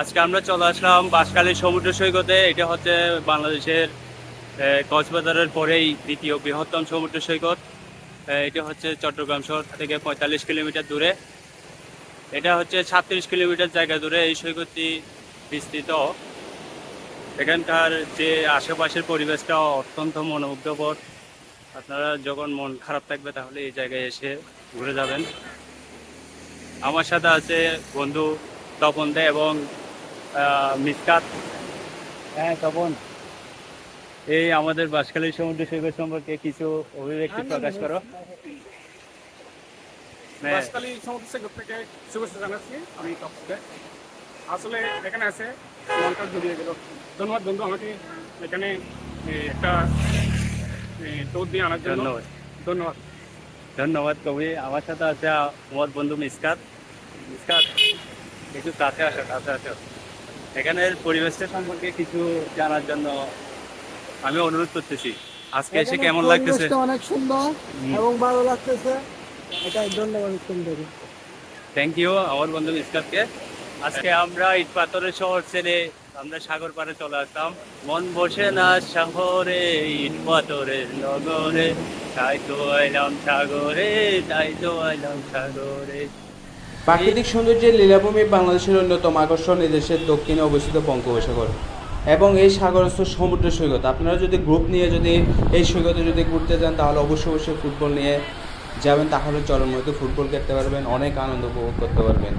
আজকে আমরা চলে আসলাম বাঁশখালী সমুদ্র সৈকতে। এটা হচ্ছে বাংলাদেশের কক্সবাজারের পরেই দ্বিতীয় বৃহত্তম সমুদ্র সৈকত। এটা হচ্ছে চট্টগ্রাম শহর থেকে পঁয়তাল্লিশ কিলোমিটার দূরে। এটা হচ্ছে ছাত্রিশ কিলোমিটার জায়গা দূরে এই সৈকতটি বিস্তৃত। এখানকার যে আশেপাশের পরিবেশটা অত্যন্ত মনোমুগ্ধকর। আপনারা যখন মন খারাপ থাকবে তাহলে এই জায়গায় এসে ঘুরে যাবেন। আমার সাথে আছে বন্ধু তপন দে এবং মিসকাত হ্যাঁ তপন। এই আমাদের বাঁশখালী সমুদ্র সৈকত সম্পর্কে কিছু অভিব্যক্তি প্রকাশ করো। হ্যাঁ, বাসকালী সমুদ্র সৈকত থেকে শুভেচ্ছা জানাচ্ছি আমি তপকে আসলে এখানে আছে মনটা জড়িয়ে গেল। ধন্যবাদ বন্ধু আমাকে এখানে একটা দৌড় দিয়ে আনার জন্য। ধন্যবাদ। ধন্যবাদ। ধন্যবাদ কবি। আমার সাথে আছে আমার বন্ধু মিসকাত মিসকাত একটু কাছে আসো কাছে আসো। এখানের পরিবেশটা সম্পর্কে কিছু জানার জন্য আমি অনুরোধ করতেছি। আজকে এসে কেমন লাগতেছে? অনেক সুন্দর এবং ভালো লাগতেছে। এটাই ধন্যবাদ সুন্দর থ্যাংক ইউ আমার বন্ধু মিসকাতকে আজকে আমরা ইট পাথরের শহর ছেড়ে আমরা সাগর পাড়ে চলে আসতাম মন বসে না শহরে ইট পাথরের নগরে। তাই তো আইলাম সাগরে তাই তো আইলাম সাগরে। প্রাকৃতিক সৌন্দর্যের লীলাভূমি বাংলাদেশের অন্যতম আকর্ষণ এদেশের দক্ষিণে অবস্থিত বঙ্গোপসাগর এবং এই সাগরস্থ সমুদ্র সৈকত। আপনারা যদি গ্রুপ নিয়ে যদি এই সৈকতে যদি ঘুরতে যান, তাহলে অবশ্যই অবশ্যই ফুটবল নিয়ে যাবেন। তাহলে চরম মধ্যে ফুটবল খেলতে পারবেন, অনেক আনন্দ উপভোগ করতে পারবেন।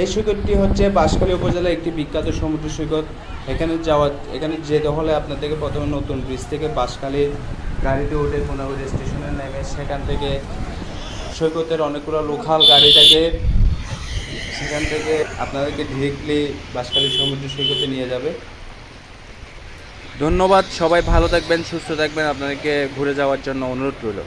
এই সৈকতটি হচ্ছে বাঁশখালী উপজেলার একটি বিখ্যাত সমুদ্র সৈকত। এখানে যাওয়া, এখানে যেতে হলে আপনাদেরকে প্রথমে নতুন ব্রিজ থেকে বাঁশখালীর গাড়িতে উঠে কোনাগুড়ি স্টেশনে নেমে সেখান থেকে সৈকতের অনেকগুলো লোকাল গাড়ি থাকে সেখান থেকে আপনাদেরকে ডিরেক্টলি বাসকালী সমুদ্র সৈকতে নিয়ে যাবে। ধন্যবাদ, সবাই ভালো থাকবেন, সুস্থ থাকবেন। আপনাদেরকে ঘুরে যাওয়ার জন্য অনুরোধ রইল।